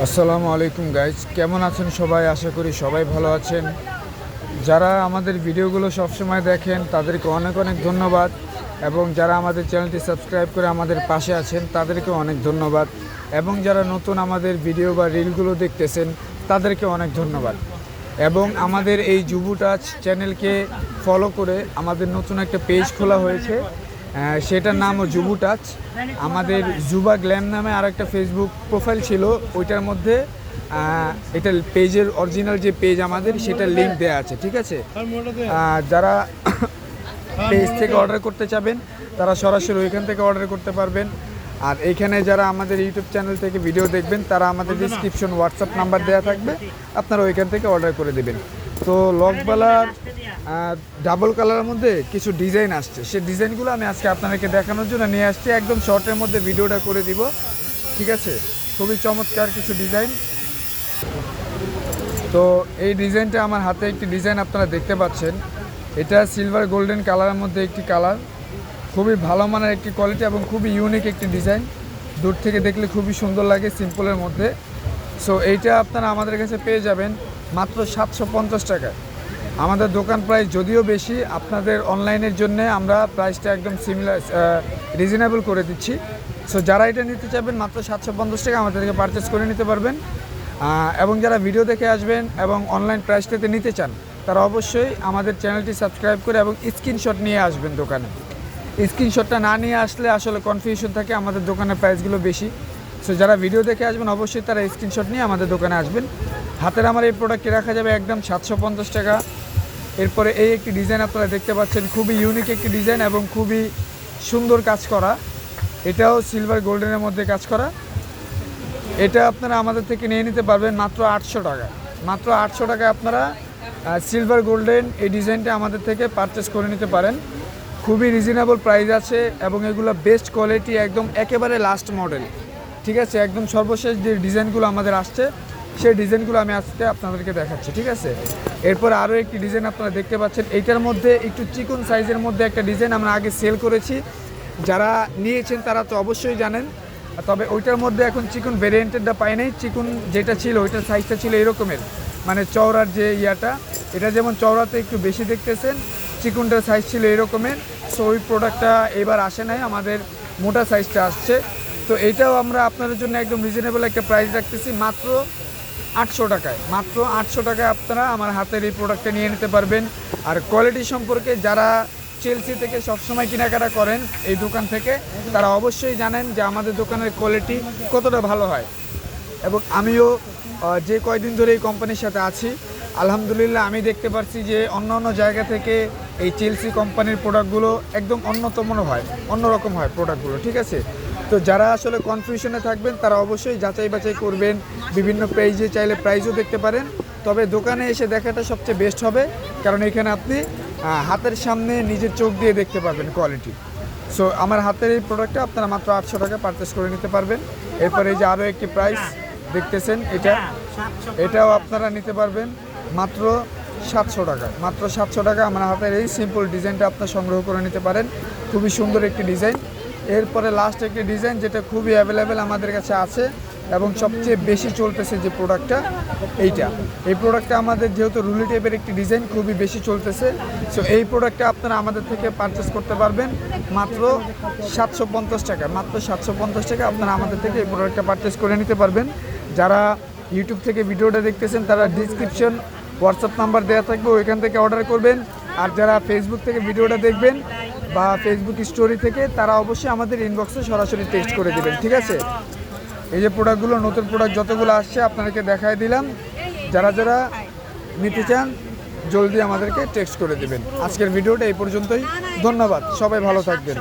আসসালামু আলাইকুম গাইজ কেমন আছেন সবাই? আশা করি সবাই ভালো আছেন। যারা আমাদের ভিডিওগুলো সবসময় দেখেন, তাদেরকে অনেক অনেক ধন্যবাদ। এবং যারা আমাদের চ্যানেলটি সাবস্ক্রাইব করে আমাদের পাশে আছেন, তাদেরকে অনেক ধন্যবাদ। এবং যারা নতুন আমাদের ভিডিও বা রিলগুলো দেখতেছেন, তাদেরকে অনেক ধন্যবাদ। এবং আমাদের এই যুবু টাচ চ্যানেলকে ফলো করে আমাদের নতুন একটা পেজ খোলা হয়েছে। সেটার নামও যুবু টাচ। আমাদের জুবা গ্ল্যাম নামে আর একটা ফেসবুক প্রোফাইল ছিল, ওইটার মধ্যে এটা পেজের অরিজিনাল যে পেজ আমাদের, সেটার লিঙ্ক দেওয়া আছে, ঠিক আছে? যারা পেজ থেকে অর্ডার করতে চাবেন, তারা সরাসরি ওইখান থেকে অর্ডার করতে পারবেন। আর এখানে যারা আমাদের ইউটিউব চ্যানেল থেকে ভিডিও দেখবেন, তারা আমাদের ডিসক্রিপশন হোয়াটসঅ্যাপ নাম্বার দেওয়া থাকবে, আপনারা ওইখান থেকে অর্ডার করে দেবেন। তো লকবালার ডাবল কালারের মধ্যে কিছু ডিজাইন আসছে। সেই ডিজাইনগুলো আমি আজকে আপনাদেরকে দেখানোর জন্য নিয়ে আসছি। একদম শর্টের মধ্যে ভিডিওটা করে দিব। ঠিক আছে? খুবই চমৎকার কিছু ডিজাইন। তো এই ডিজাইনটা আমার হাতে একটি ডিজাইন আপনারা দেখতে পাচ্ছেন। এটা সিলভার গোল্ডেন কালারের মধ্যে একটি কালার। খুবই ভালো মানের একটি কোয়ালিটি এবং খুবই ইউনিক একটি ডিজাইন। দূর থেকে দেখলে খুবই সুন্দর লাগে সিম্পলের মধ্যে। সো এইটা আপনারা আমাদের কাছে পেয়ে যাবেন মাত্র সাতশো পঞ্চাশ টাকায়। আমাদের দোকান প্রাইস যদিও বেশি, আপনাদের অনলাইনের জন্য আমরা প্রাইসটা একদম সিমিলার রিজনেবল করে দিচ্ছি। সো যারা এটা নিতে চাইবেন, মাত্র সাতশো পঞ্চাশ টাকা আমাদের থেকে পারচেস করে নিতে পারবেন। এবং যারা ভিডিও দেখে আসবেন এবং অনলাইন প্রাইসটাতে নিতে চান, তারা অবশ্যই আমাদের চ্যানেলটি সাবস্ক্রাইব করে এবং স্ক্রিনশট নিয়ে আসবেন দোকানে। স্ক্রিনশটটা না নিয়ে আসলে আসলে কনফিউশন থাকে, আমাদের দোকানের প্রাইসগুলো বেশি। সো যারা ভিডিও দেখে আসবেন, অবশ্যই তারা স্ক্রিনশট নিয়ে আমাদের দোকানে আসবেন। হাতের আমার এই প্রোডাক্টটি রাখা যাবে একদম সাতশো পঞ্চাশ টাকা। এরপরে এই একটি ডিজাইন আপনারা দেখতে পাচ্ছেন, খুবই ইউনিক একটি ডিজাইন এবং খুবই সুন্দর কাজ করা। এটাও সিলভার গোল্ডেনের মধ্যে কাজ করা। এটা আপনারা আমাদের থেকে নিয়ে নিতে পারবেন মাত্র আটশো টাকা। মাত্র আটশো টাকা আপনারা সিলভার গোল্ডেন এই ডিজাইনটা আমাদের থেকে পারচেস করে নিতে পারেন। খুবই রিজনেবল প্রাইস আছে এবং এগুলো বেস্ট কোয়ালিটি একদম একেবারে লাস্ট মডেল ঠিক আছে? একদম সর্বশেষ যে ডিজাইনগুলো আমাদের আসছে সেই ডিজাইনগুলো আমি আজকে আপনাদেরকে দেখাচ্ছি, ঠিক আছে? এরপর আরও একটি ডিজাইন আপনারা দেখতে পাচ্ছেন। এইটার মধ্যে একটু চিকন সাইজের মধ্যে একটা ডিজাইন আমরা আগে সেল করেছি। যারা নিয়েছেন তারা তো অবশ্যই জানেন। তবে ওইটার মধ্যে এখন চিকন ভেরিয়েন্টেরটা পাই নাই। চিকন যেটা ছিল ওইটার সাইজটা ছিল এরকমের। মানে চওড়ার যে ইয়াটা, এটা যেমন চওড়াতে একটু বেশি দেখতেছেন, চিকনটার সাইজ ছিল এরকমের। সো ওই প্রোডাক্টটা এবার আসে নাই। আমাদের মোটা সাইজটা আসছে। তো এটাও আমরা আপনাদের জন্য একদম রিজনেবল একটা প্রাইস রাখতেছি। মাত্র আটশো টাকায়। মাত্র আটশো টাকায় আপনারা আমার হাতের এই প্রোডাক্টটা নিয়ে নিতে পারবেন। আর কোয়ালিটি সম্পর্কে যারা চেলসি থেকে সবসময় কেনাকাটা করেন এই দোকান থেকে, তারা অবশ্যই জানেন যে আমাদের দোকানের কোয়ালিটি কতটা ভালো হয়। এবং আমিও যে কয়দিন ধরে এই কোম্পানির সাথে আছি, আলহামদুলিল্লাহ আমি দেখতে পাচ্ছি যে অন্য অন্য জায়গা থেকে এই চেলসি কোম্পানির প্রোডাক্টগুলো একদম অন্যতম হয়, অন্যরকম হয় প্রোডাক্টগুলো ঠিক আছে? তো যারা আসলে কনফিউশনে থাকবেন, তারা অবশ্যই যাচাই বাছাই করবেন। বিভিন্ন পেজে চাইলে প্রাইজও দেখতে পারেন। তবে দোকানে এসে দেখাটা সবচেয়ে বেস্ট হবে। কারণ এখানে আপনি হাতের সামনে নিজের চোখ দিয়ে দেখতে পারবেন কোয়ালিটি সো আমার হাতের এই প্রোডাক্টটা আপনারা মাত্র আটশো টাকা পারচেস করে নিতে পারবেন। এরপরে এই যে আরও একটি প্রাইস দেখতেছেন এটা। এটাও আপনারা নিতে পারবেন মাত্র সাতশো টাকা। মাত্র সাতশো টাকা আমার হাতের এই সিম্পল ডিজাইনটা আপনার সংগ্রহ করে নিতে পারেন। খুবই সুন্দর একটি ডিজাইন এরপরে লাস্ট একটি ডিজাইন যেটা খুবই অ্যাভেলেবেল আমাদের কাছে আছে এবং সবচেয়ে বেশি চলতেছে যে প্রোডাক্টটা এইটা। এই প্রোডাক্টটা আমাদের যেহেতু রুলি টাইপের একটি ডিজাইন খুবই বেশি চলতেছে। সো এই প্রোডাক্টটা আপনারা আমাদের থেকে পারচেস করতে পারবেন মাত্র সাতশো পঞ্চাশ টাকা। মাত্র সাতশো পঞ্চাশ টাকা আপনারা আমাদের থেকে এই প্রোডাক্টটা পারচেস করে নিতে পারবেন। যারা ইউটিউব থেকে ভিডিওটা দেখতেছেন, তারা ডিসক্রিপশন হোয়াটসঅ্যাপ নাম্বার দেওয়া থাকবে, ওইখান থেকে অর্ডার করবেন। আর যারা ফেসবুক থেকে ভিডিওটা দেখবেন বা ফেসবুক স্টোরি থেকে তারা অবশ্যই আমাদের ইনবক্সে সরাসরি টেক্সট করে দেবেন, ঠিক আছে? এই যে প্রোডাক্টগুলো নতুন প্রোডাক্ট যতগুলো আসছে, আপনাদেরকে দেখাই দিলাম। যারা যারা নিতে চান, জলদি আমাদেরকে টেক্সট করে দেবেন। আজকের ভিডিওটা এই পর্যন্তই। ধন্যবাদ। সবাই ভালো থাকবেন।